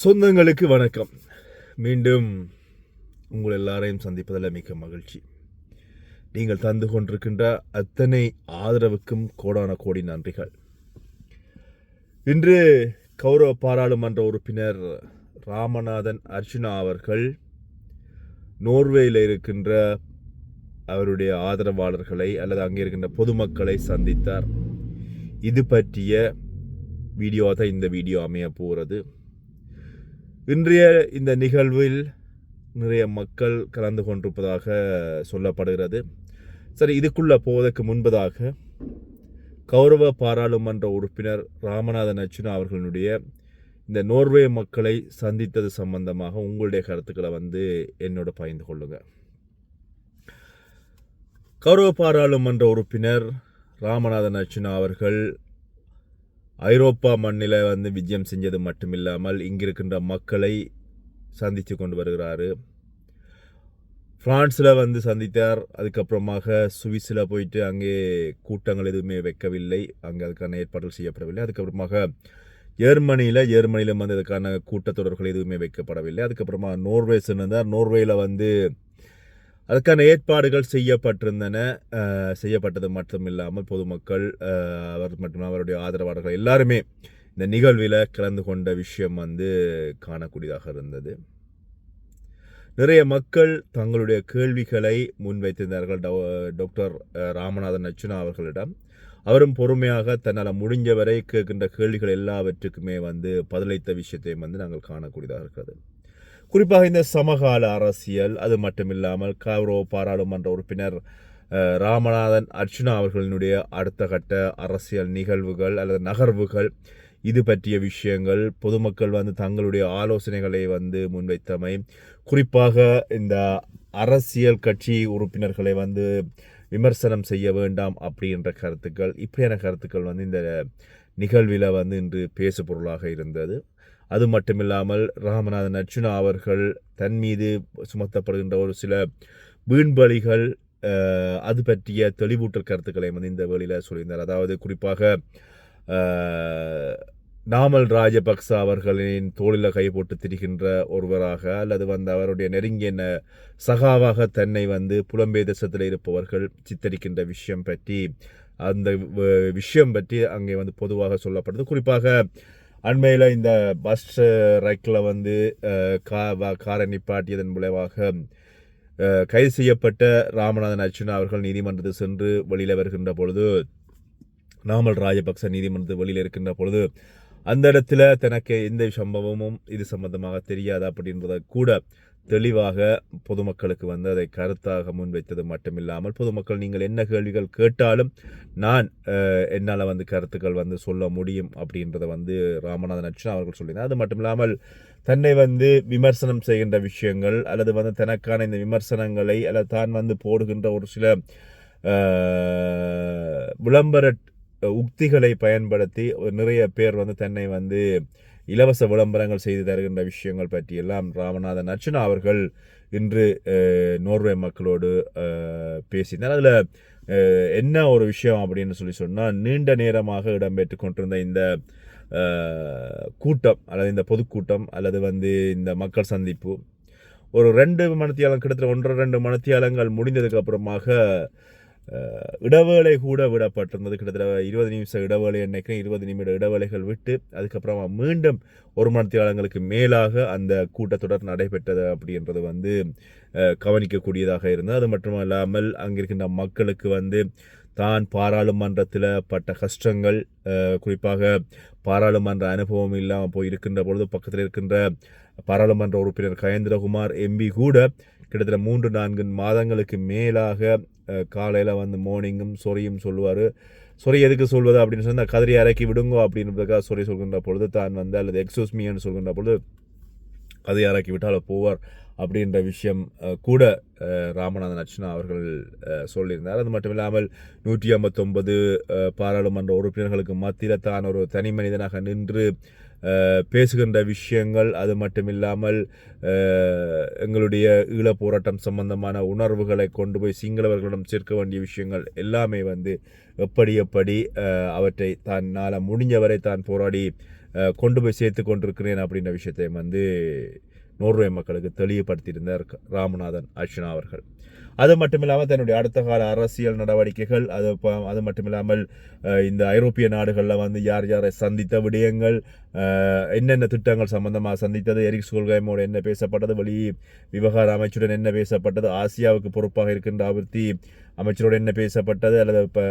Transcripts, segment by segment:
சொந்தங்களுக்கு வணக்கம். மீண்டும் உங்கள் எல்லாரையும் சந்திப்பதில் மிக்க மகிழ்ச்சி. நீங்கள் தந்து கொண்டிருக்கின்ற அத்தனை ஆதரவுக்கும் கோடான கோடி நன்றிகள். இன்று கௌரவ பாராளுமன்ற உறுப்பினர் ராமநாதன் அர்ஜுனா அவர்கள் நோர்வேயில் இருக்கின்ற அவருடைய ஆதரவாளர்களை அல்லது அங்கே இருக்கின்ற பொதுமக்களை சந்தித்தார். இது பற்றிய வீடியோ தான் இந்த வீடியோ அமைய போகிறது. இன்றைய இந்த நிகழ்வில் நிறைய மக்கள் கலந்து கொண்டிருப்பதாக சொல்லப்படுகிறது. சரி இதுக்குள்ளே போவதற்கு முன்பதாக கௌரவ பாராளுமன்ற உறுப்பினர் ராமநாதன் அச்சுனா அவர்களுடைய இந்த நோர்வே மக்களை சந்தித்தது சம்பந்தமாக உங்களுடைய கருத்துக்களை வந்து என்னோட பகிர்ந்து கொள்ளுங்கள் கௌரவ பாராளுமன்ற உறுப்பினர் ராமநாதன் அச்சுனா அவர்கள் ஐரோப்பா மண்ணில் வந்து விஜயம் செஞ்சது மட்டுமில்லாமல் இங்கிருக்கின்ற மக்களை சந்தித்து கொண்டு வருகிறாரு. ஃப்ரான்ஸில் வந்து சந்தித்தார். அதுக்கப்புறமாக சுவிஸில் போயிட்டு அங்கே கூட்டங்கள் எதுவுமே வைக்கவில்லை. அங்கே அதுக்கான ஏற்பாடுகள் செய்யப்படவில்லை. அதுக்கப்புறமாக ஜெர்மனியில் ஜெர்மனியில் வந்து அதுக்கான கூட்டத்தொடர்கள் எதுவுமே வைக்கப்படவில்லை. அதுக்கப்புறமா நோர்வே சென்றிருந்தார். நோர்வேயில் வந்து அதுக்கான ஏற்பாடுகள் செய்யப்பட்டிருந்தன. செய்யப்பட்டது மட்டும் இல்லாமல் பொதுமக்கள் அவர் மற்றும் அவருடைய ஆதரவாளர்கள் எல்லாருமே இந்த நிகழ்வில் கலந்து கொண்ட விஷயம் வந்து காணக்கூடியதாக இருந்தது. நிறைய மக்கள் தங்களுடைய கேள்விகளை முன்வைத்திருந்தார்கள். டாக்டர் ராமநாதன் அச்சுனா அவர்களிடம். அவரும் பொறுமையாக தன்னால் முடிஞ்சவரை கேட்கின்ற கேள்விகள் எல்லாவற்றுக்குமே வந்து பதிலளித்த விஷயத்தையும் வந்து நாங்கள் காணக்கூடியதாக இருக்கிறது. குறிப்பாக இந்த சமகால அரசியல் அது மட்டுமில்லாமல் கௌரவ பாராளுமன்ற உறுப்பினர் ராமநாதன் அர்ச்சுனா அவர்களினுடைய அடுத்த கட்ட அரசியல் நிகழ்வுகள் அல்லது நகர்வுகள் இது பற்றிய விஷயங்கள் பொதுமக்கள் வந்து தங்களுடைய ஆலோசனைகளை வந்து முன்வைத்தமை குறிப்பாக இந்த அரசியல் கட்சி உறுப்பினர்களை வந்து விமர்சனம் செய்ய வேண்டாம் அப்படின்ற கருத்துக்கள் இப்படியான கருத்துக்கள் வந்து இந்த நிகழ்வில் வந்து இன்று பேசு பொருளாக இருந்தது. அது மட்டுமில்லாமல் ராமநாதன் அர்ஜுனா அவர்கள் தன் மீது சுமத்தப்படுகின்ற ஒரு சில வீண்பலிகள் அது பற்றிய தெளிவூட்டல் கருத்துக்களை வந்து இந்த வேளையில் சொல்லியிருந்தார். அதாவது குறிப்பாக நாமல் ராஜபக்ச அவர்களின் தோளில் கை போட்டு திரிகின்ற ஒருவராக அல்லது வந்து அவருடைய நெருங்கிய ந- சகாவாக தன்னை வந்து புலம்பெயர் தேசத்தில் இருப்பவர்கள் சித்தரிக்கின்ற விஷயம் பற்றி அந்த வ- விஷயம் பற்றி அங்கே வந்து பொதுவாக சொல்லப்படுது. குறிப்பாக அண்மையில் இந்த பஸ் ரைக்கில் வந்து கா காரை நிப்பாட்டியதன் விளைவாக கைது செய்யப்பட்ட ராமநாதன் அர்ச்சுனா அவர்கள் நீதிமன்றத்தில் சென்று வெளியில் வருகின்ற பொழுது நாமல் ராஜபக்ச நீதிமன்றத்தில் வெளியில் இருக்கின்ற பொழுது அந்த இடத்துல தனக்கு எந்த சம்பவமும் இது சம்பந்தமாக தெரியாது அப்படின்றத கூட தெளிவாக பொதுமக்களுக்கு வந்து அதை கருத்தாக முன்வைத்தது மட்டுமில்லாமல் பொதுமக்கள் நீங்கள் என்ன கேள்விகள் கேட்டாலும் நான் என்னால் வந்து கருத்துக்கள் வந்து சொல்ல முடியும் அப்படின்றத வந்து ராமநாதன் அர்ச்சனா அவர்கள் சொல்லியிருந்தார் அது மட்டும் இல்லாமல் தன்னை வந்து விமர்சனம் செய்கின்ற விஷயங்கள் அல்லது வந்து தனக்கான இந்த விமர்சனங்களை அல்லது தான் வந்து போடுகின்ற ஒரு சில விளம்பர உக்திகளை பயன்படுத்தி ஒரு நிறைய பேர் வந்து தன்னை வந்து இலவச விளம்பரங்கள் செய்து தருகின்ற விஷயங்கள் பற்றியெல்லாம் ராமநாதன் அர்ச்சனா அவர்கள் இன்று நோர்வே மக்களோடு பேசினார். அதில் என்ன ஒரு விஷயம் அப்படின்னு சொல்லி சொன்னால் நீண்ட நேரமாக இடம்பெற்று கொண்டிருந்த இந்த கூட்டம் அல்லது இந்த பொதுக்கூட்டம் அல்லது வந்து இந்த மக்கள் சந்திப்பு ஒரு ரெண்டு மணத்தியாலம் கிட்டத்தட்ட ஒன்றரை ரெண்டு மணத்தியாலங்கள் முடிந்ததுக்கு அப்புறமாக இடவேளை கூட விடப்பட்டிருந்தது. கிட்டத்தட்ட இருபது நிமிஷம் இடவேளை நினைக்கிறேன் இருபது நிமிட இடைவேளைகள் விட்டு அதுக்கப்புறமா மீண்டும் ஒரு மணித்தியாலங்களுக்கு மேலாக அந்த கூட்டத்தொடர் நடைபெற்றது அப்படின்றது வந்து கவனிக்கக்கூடியதாக இருந்தது. அது மட்டும் இல்லாமல் அங்கிருக்கின்ற மக்களுக்கு வந்து தான் பாராளுமன்றத்தில் பட்ட கஷ்டங்கள் குறிப்பாக பாராளுமன்ற அனுபவம் இல்லாமல் போய் இருக்கின்ற பொழுது பக்கத்தில் இருக்கின்ற பாராளுமன்ற உறுப்பினர் கயேந்திரகுமார் எம்பி கூட கிட்டத்தட்ட மூன்று நான்கு மாதங்களுக்கு மேலாக காலையில் வந்து மார்னிங்கும் சொரியும் சொல்லுவார். சொறி எதுக்கு சொல்வது அப்படின்னு சொன்னால் கதறி இறக்கி விடுங்கோ அப்படின்றதுக்காக சொறி சொல்கின்ற பொழுது தான் வந்து அல்லது எக்ஸோஸ் மீன்னு சொல்கின்ற பொழுது கதை இறக்கி விட்டால் போவார். அப்படின்ற விஷயம் கூட ராமநாதன் அர்ச்சனா அவர்கள் சொல்லியிருந்தார். அது மட்டும் இல்லாமல் நூற்றி ஐம்பத்தொன்பது பாராளுமன்ற உறுப்பினர்களுக்கு மத்தியில் தான் ஒரு தனி மனிதனாக நின்று பேசுகின்ற விஷயங்கள். அது மட்டும் இல்லாமல் எங்களுடைய ஈழப் போராட்டம் சம்பந்தமான உணர்வுகளை கொண்டு போய் சிங்களவர்களிடம் சேர்க்க வேண்டிய விஷயங்கள் எல்லாமே வந்து எப்படி எப்படி அவற்றை தான் நாள முடிஞ்சவரை தான் போராடி கொண்டு போய் சேர்த்து கொண்டிருக்கிறேன் அப்படின்ற விஷயத்தை வந்து நோர்வே மக்களுக்கு தெளிவுபடுத்தியிருந்தார் ராமநாதன் அர்ச்சனா அவர்கள். அது மட்டுமில்லாமல் தன்னுடைய அடுத்த கால அரசியல் நடவடிக்கைகள் அது அது மட்டுமில்லாமல் இந்த ஐரோப்பிய நாடுகளில் வந்து யார் யாரை சந்தித்த விடயங்கள் என்னென்ன திட்டங்கள் சம்பந்தமாக சந்தித்தது எரிக்ஸ் கொள்கைமோடு என்ன பேசப்பட்டது வெளி விவகார அமைச்சுடன் என்ன பேசப்பட்டது ஆசியாவுக்கு பொறுப்பாக இருக்கின்ற அபிவிருத்தி அமைச்சரோடு என்ன பேசப்பட்டது அல்லது இப்போ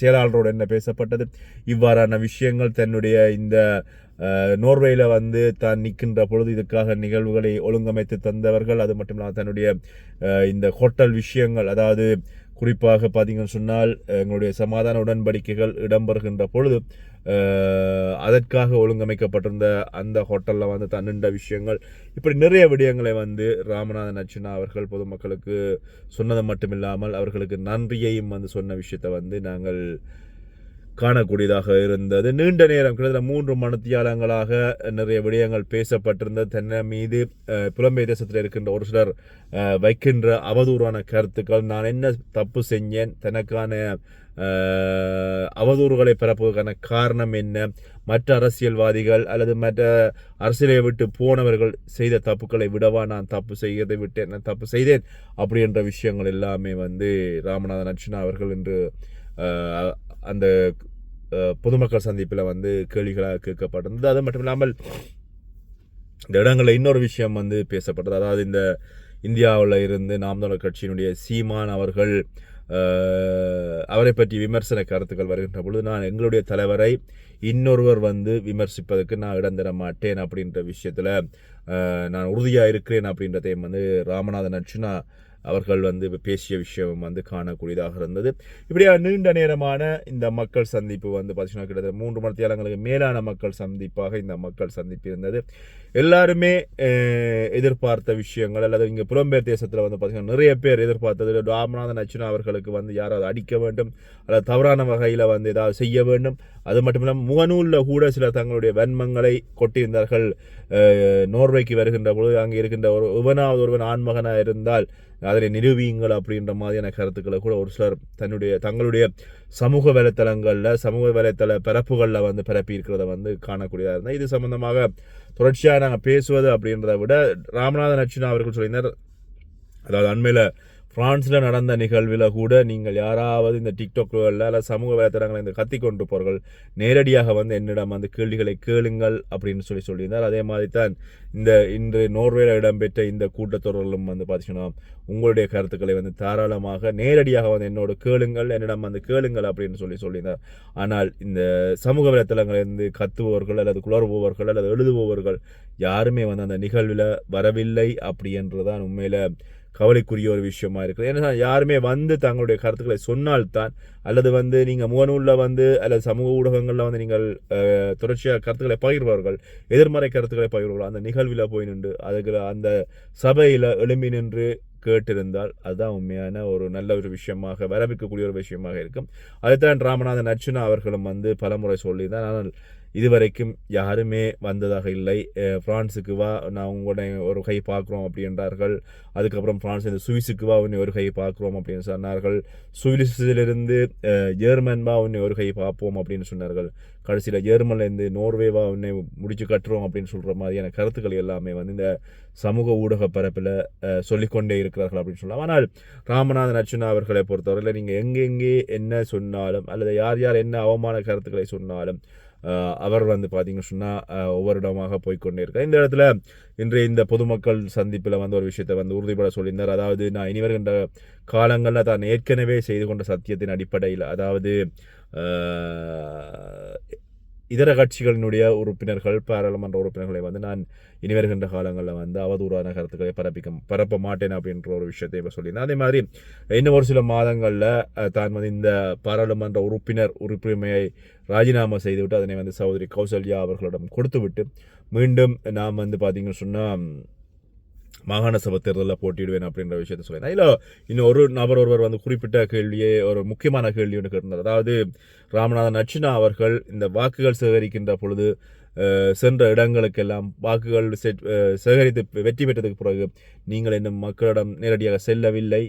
செயலாளரோடு என்ன பேசப்பட்டது இவ்வாறான விஷயங்கள் தன்னுடைய இந்த நோர்வேயில் வந்து தான் நிற்கின்ற பொழுது இதுக்காக நிகழ்வுகளை ஒழுங்கமைத்து தந்தவர்கள் அது மட்டும் இல்லாமல் தன்னுடைய இந்த ஹோட்டல் விஷயங்கள் அதாவது குறிப்பாக பார்த்தீங்கன்னு சொன்னால் எங்களுடைய சமாதான உடன்படிக்கைகள் இடம்பெறுகின்ற பொழுது அதற்காக ஒழுங்கமைக்கப்பட்டிருந்த அந்த ஹோட்டலில் வந்து தான் விஷயங்கள். இப்படி நிறைய விடயங்களை வந்து ராமநாதன் அர்ச்சனா அவர்கள் பொதுமக்களுக்கு சொன்னது மட்டுமில்லாமல் அவர்களுக்கு நன்றியையும் வந்து சொன்ன விஷயத்தை வந்து நாங்கள் காணக்கூடியதாக இருந்தது. நீண்ட நேரம் கிட்டத்தட்ட மூன்று மணித்தியாலங்களாக நிறைய விடயங்கள் பேசப்பட்டிருந்த தென்னை மீது புலம்பெயர் தேசத்தில் இருக்கின்ற ஒரு சிலர் வைக்கின்ற அவதூறான கருத்துக்கள். நான் என்ன தப்பு செஞ்சேன்? தனக்கான அவதூறுகளை பரப்புவதற்கான காரணம் என்ன? மற்ற அரசியல்வாதிகள் அல்லது மற்ற அரசியலை விட்டு போனவர்கள் செய்த தப்புக்களை விடவா? நான் தப்பு செய்யதை விட்டேன் நான் தப்பு செய்தேன் அப்படி என்ற விஷயங்கள் எல்லாமே வந்து ராமநாதன் அர்ச்சனா அவர்கள் என்று அந்த பொதுமக்கள் சந்திப்பில் வந்து கேள்விகளாக கேட்கப்பட்டிருந்தது. அது மட்டும் இல்லாமல் இந்த இடங்களில் இன்னொரு விஷயம் வந்து பேசப்பட்டது. அதாவது இந்த இந்தியாவில் இருந்து நாம் தமிழர் கட்சியினுடைய சீமான் அவர்கள் அவரை பற்றி விமர்சன கருத்துக்கள் வருகின்ற பொழுது நான் எங்களுடைய தலைவரை இன்னொருவர் வந்து விமர்சிப்பதற்கு நான் இடம் தர மாட்டேன் அப்படின்ற விஷயத்தில் நான் உறுதியாக இருக்கிறேன் அப்படின்றதையும் வந்து ராமநாதன் அர்ச்சுனா அவர்கள் வந்து பேசிய விஷயம் வந்து காணக்கூடியதாக இருந்தது. இப்படியா நீண்ட நேரமான இந்த மக்கள் சந்திப்பு வந்து பார்த்தீங்கன்னா கிட்டத்தட்ட மூன்று மணி மேலான மக்கள் சந்திப்பாக இந்த மக்கள் சந்திப்பு இருந்தது. எல்லாருமே எதிர்பார்த்த விஷயங்கள் அல்லது இங்கே புலம்பெயர் தேசத்தில் வந்து பார்த்தீங்கன்னா நிறைய பேர் எதிர்பார்த்தது. ராமநாதன் அச்சுனா அவர்களுக்கு வந்து யாராவது அடிக்க வேண்டும் அல்லது தவறான வகையில் வந்து ஏதாவது செய்ய வேண்டும். அது மட்டும் இல்லாமல் முகநூலில் கூட சில தங்களுடைய வன்மங்களை கொட்டியிருந்தார்கள். நோர்வேக்கு வருகின்ற பொழுது அங்கே இருக்கின்ற ஒரு உவனாவது ஒருவன் ஆண்மகனாக இருந்தால் அதனை நிரூபியுங்கள் அப்படின்ற மாதிரியான கருத்துக்களை கூட ஒரு சிலர் தன்னுடைய தங்களுடைய சமூக வலைத்தளங்களில் சமூக வலைத்தள பரப்புகளில் வந்து பரப்பி இருக்கிறத வந்து காணக்கூடியதாக இருந்தால் இது சம்பந்தமாக தொடர்ச்சியாக நாங்கள் பேசுவது அப்படின்றத விட ராமநாதன் அர்ச்சுனா அவர்கள் சொல்லியிருந்தார். அதாவது அண்மையில் பிரான்ஸில் நடந்த நிகழ்வில் கூட நீங்கள் யாராவது இந்த டிக்டாக்களில் அல்ல சமூக வலைத்தளங்களை இந்த கத்தி கொண்டு போர்கள் நேரடியாக வந்து என்னிடம் வந்து கேள்விகளை கேளுங்கள் அப்படின்னு சொல்லி சொல்லியிருந்தார். அதே மாதிரி தான் இந்த இன்று நோர்வேல இடம்பெற்ற இந்த கூட்டத்தொடரிலும் வந்து பார்த்தீங்கன்னா உங்களுடைய கருத்துக்களை வந்து தாராளமாக நேரடியாக வந்து என்னோட கேளுங்கள் என்னிடம் வந்து கேளுங்கள் அப்படின்னு சொல்லி சொல்லியிருந்தார். ஆனால் இந்த சமூக வலைத்தளங்களிலிருந்து கத்துபவர்கள் அல்லது குளறுபவர்கள் அல்லது எழுதுபவர்கள் யாருமே வந்து அந்த நிகழ்வில் வரவில்லை அப்படி என்றுதான் உண்மையில் கவலைக்குரிய ஒரு விஷயமா இருக்குது. ஏன்னா யாருமே வந்து தங்களுடைய கருத்துக்களை சொன்னால்தான் அல்லது வந்து நீங்கள் முகநூலில் வந்து அல்லது சமூக ஊடகங்களில் வந்து நீங்கள் தொடர்ச்சியாக கருத்துக்களை பகிர்வார்கள் எதிர்மறை கருத்துக்களை பகிர்வார்கள் அந்த நிகழ்வில் போய் நின்று அதுக்கு அந்த சபையில் எழும்பி நின்று கேட்டிருந்தால் அதுதான் உண்மையான ஒரு நல்ல ஒரு விஷயமாக வரவேற்கக்கூடிய ஒரு விஷயமாக இருக்கும். அதுதான் ராமநாதன் அர்ச்சுனா அவர்களும் வந்து பலமுறை சொல்லியிருந்தார். ஆனால் இதுவரைக்கும் யாருமே வந்ததாக இல்லை. ஃப்ரான்ஸுக்கு வா நான் உங்களுடைய ஒரு கை பார்க்குறோம் அப்படின்றார்கள். அதுக்கப்புறம் ஃப்ரான்ஸ் இந்த சுவிஸுக்கு வா உன்னை ஒரு கை பார்க்குறோம் அப்படின்னு சொன்னார்கள். சுவிஸிலிருந்து ஜெர்மன் வா உன்னை ஒரு கை பார்ப்போம் அப்படின்னு சொன்னார்கள். கடைசியில் ஜெர்மன்லேருந்து நோர்வேவா உன்னை முடிச்சு கட்டுறோம் அப்படின்னு சொல்கிற மாதிரியான கருத்துக்கள் எல்லாமே வந்து இந்த சமூக ஊடக பரப்பில் சொல்லிக்கொண்டே இருக்கிறார்கள் அப்படின்னு சொல்லலாம். ஆனால் ராமநாதன் அர்ச்சுனா அவர்களை பொறுத்தவரையில் நீங்கள் எங்கெங்கே என்ன சொன்னாலும் அல்லது யார் யார் என்ன அவமான கருத்துக்களை சொன்னாலும் அவர் வந்து பார்த்தீங்கன்னு சொன்னால் ஒவ்வொரு இடமாக போய்க்கொண்டே இருக்கார். இந்த இடத்துல இன்றைய இந்த பொதுமக்கள் சந்திப்பில் வந்து ஒரு விஷயத்தை வந்து உறுதிப்பட சொல்லியிருந்தார். அதாவது நான் இனி வருகின்ற காலங்களில் தான் ஏற்கனவே செய்து கொண்ட சத்தியத்தின் அடிப்படையில் அதாவது இதர கட்சிகளினுடைய உறுப்பினர்கள் பாராளுமன்ற உறுப்பினர்களை வந்து நான் இனி வருகின்ற காலங்களில் வந்து அவதூறான கருத்துக்களை பரப்பிக்க பரப்ப மாட்டேன் அப்படின்ற ஒரு விஷயத்தை இப்போ சொல்லியிருந்தேன். அதே மாதிரி இன்னும் ஒரு சில மாதங்களில் தான் வந்து இந்த பாராளுமன்ற உறுப்பினர் உறுப்பினரையை ராஜினாமா செய்துவிட்டு அதனை வந்து சகோதரி கௌசல்யா அவர்களிடம் கொடுத்துவிட்டு மீண்டும் நாம் வந்து பார்த்தீங்கன்னு சொன்னால் மாகாண சபை தேர்தலில் போட்டியிடுவேன் அப்படின்ற விஷயத்த சொல்லியிருந்தேன் இல்லை இன்னும் ஒரு நபர் ஒருவர் வந்து குறிப்பிட்ட கேள்வியே ஒரு முக்கியமான கேள்வி ஒன்று கேட்டிருந்தார். அதாவது ராமநாதன் அர்ச்சுனா அவர்கள் இந்த வாக்குகள் சேகரிக்கின்ற பொழுது சென்ற இடங்களுக்கெல்லாம் வாக்குகள் செட்- சேகரித்து வெற்றி பெற்றதுக்கு பிறகு நீங்கள் இன்னும் மக்களிடம் நேரடியாக செல்லவில்லை.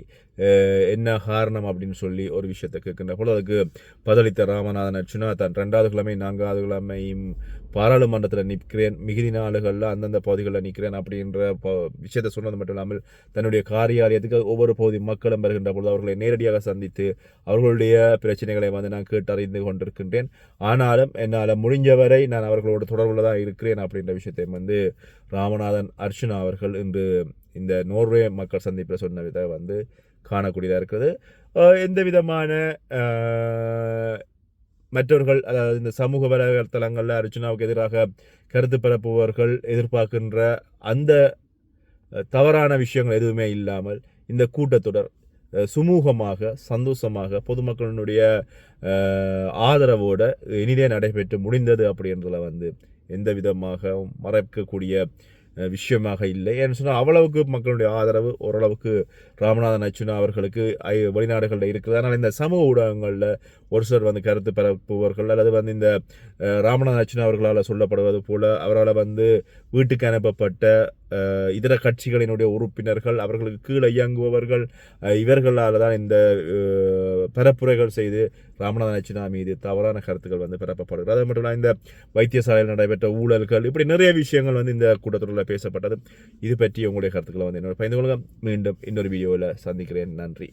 என்ன காரணம் அப்படின்னு சொல்லி ஒரு விஷயத்தை கேட்கின்ற பொழுது அதுக்கு பதிலளித்த ராமநாதன் அர்ச்சுனா தான் ரெண்டாவது கிழமை நான்காவது கிழமையும் பாராளுமன்றத்தில் நிற்கிறேன். மிகுதி நாடுகளில் அந்தந்த பகுதிகளில் நிற்கிறேன் அப்படின்ற ப- விஷயத்தை சொன்னது மட்டும் இல்லாமல் தன்னுடைய காரியாலயத்துக்கு ஒவ்வொரு பகுதி மக்களும் வருகின்ற பொழுது அவர்களை நேரடியாக சந்தித்து அவர்களுடைய பிரச்சனைகளை வந்து நான் கேட்டறிந்து கொண்டிருக்கின்றேன். ஆனாலும் என்னால் முடிஞ்சவரை நான் அவர்களோட தொடர்பில் தான் இருக்கிறேன் அப்படின்ற விஷயத்தை வந்து ராமநாதன் அர்ச்சுனா அவர்கள் இன்று இந்த நோர்வே மக்கள் சந்திப்பில் சொன்ன விதை வந்து காணக்கூடியதாக இருக்கிறது. எந்த விதமான மற்றவர்கள் அதாவது இந்த சமூக வலைதளங்களில் அர்ஜுனாவுக்கு எதிராக கருத்து பரப்புபவர்கள் எதிர்பார்க்கின்ற அந்த தவறான விஷயங்கள் எதுவுமே இல்லாமல் இந்த கூட்டத்தொடர் சுமூகமாக சந்தோஷமாக பொதுமக்களினுடைய ஆதரவோடு இனிதே நடைபெற்று முடிந்தது அப்படின்றத வந்து எந்த விதமாக மறைக்கக்கூடிய விஷயமாக இல்லை. ஏன்னு சொன்னால் அவ்வளவுக்கு மக்களுடைய ஆதரவு ஓரளவுக்கு ராமநாதன் அச்சுனா அவர்களுக்கு ஐ- வெளிநாடுகளில் இருக்குது அதனால் இந்த சமூக ஊடகங்களில் ஒரு சிலர் வந்து கருத்து பரப்புபவர்கள் அல்லது வந்து இந்த ராமநாதன் அச்சுனா அவர்களால் சொல்லப்படுவது போல் அவரால் வந்து வீட்டுக்கு அனுப்பப்பட்ட இதர கட்சிகளினுடைய உறுப்பினர்கள் அவர்களுக்கு கீழே இயங்குபவர்கள் இவர்களால் தான் இந்த பரப்புரைகள் செய்து ராமநாதன் அச்சுனா மீது தவறான கருத்துக்கள் வந்து பரப்பப்படுகிறது. அது மட்டும் இந்த வைத்தியசாலையில் நடைபெற்ற ஊழல்கள் இப்படி நிறைய விஷயங்கள் வந்து இந்த கூட்டத்தொடரில் பேசப்பட்டது. இது பற்றி உங்களுடைய கருத்துக்களை வந்து என்னோட பயந்து கொள்ளுங்க மீண்டும் இன்னொரு வீடியோவில் சந்திக்கிறேன். நன்றி.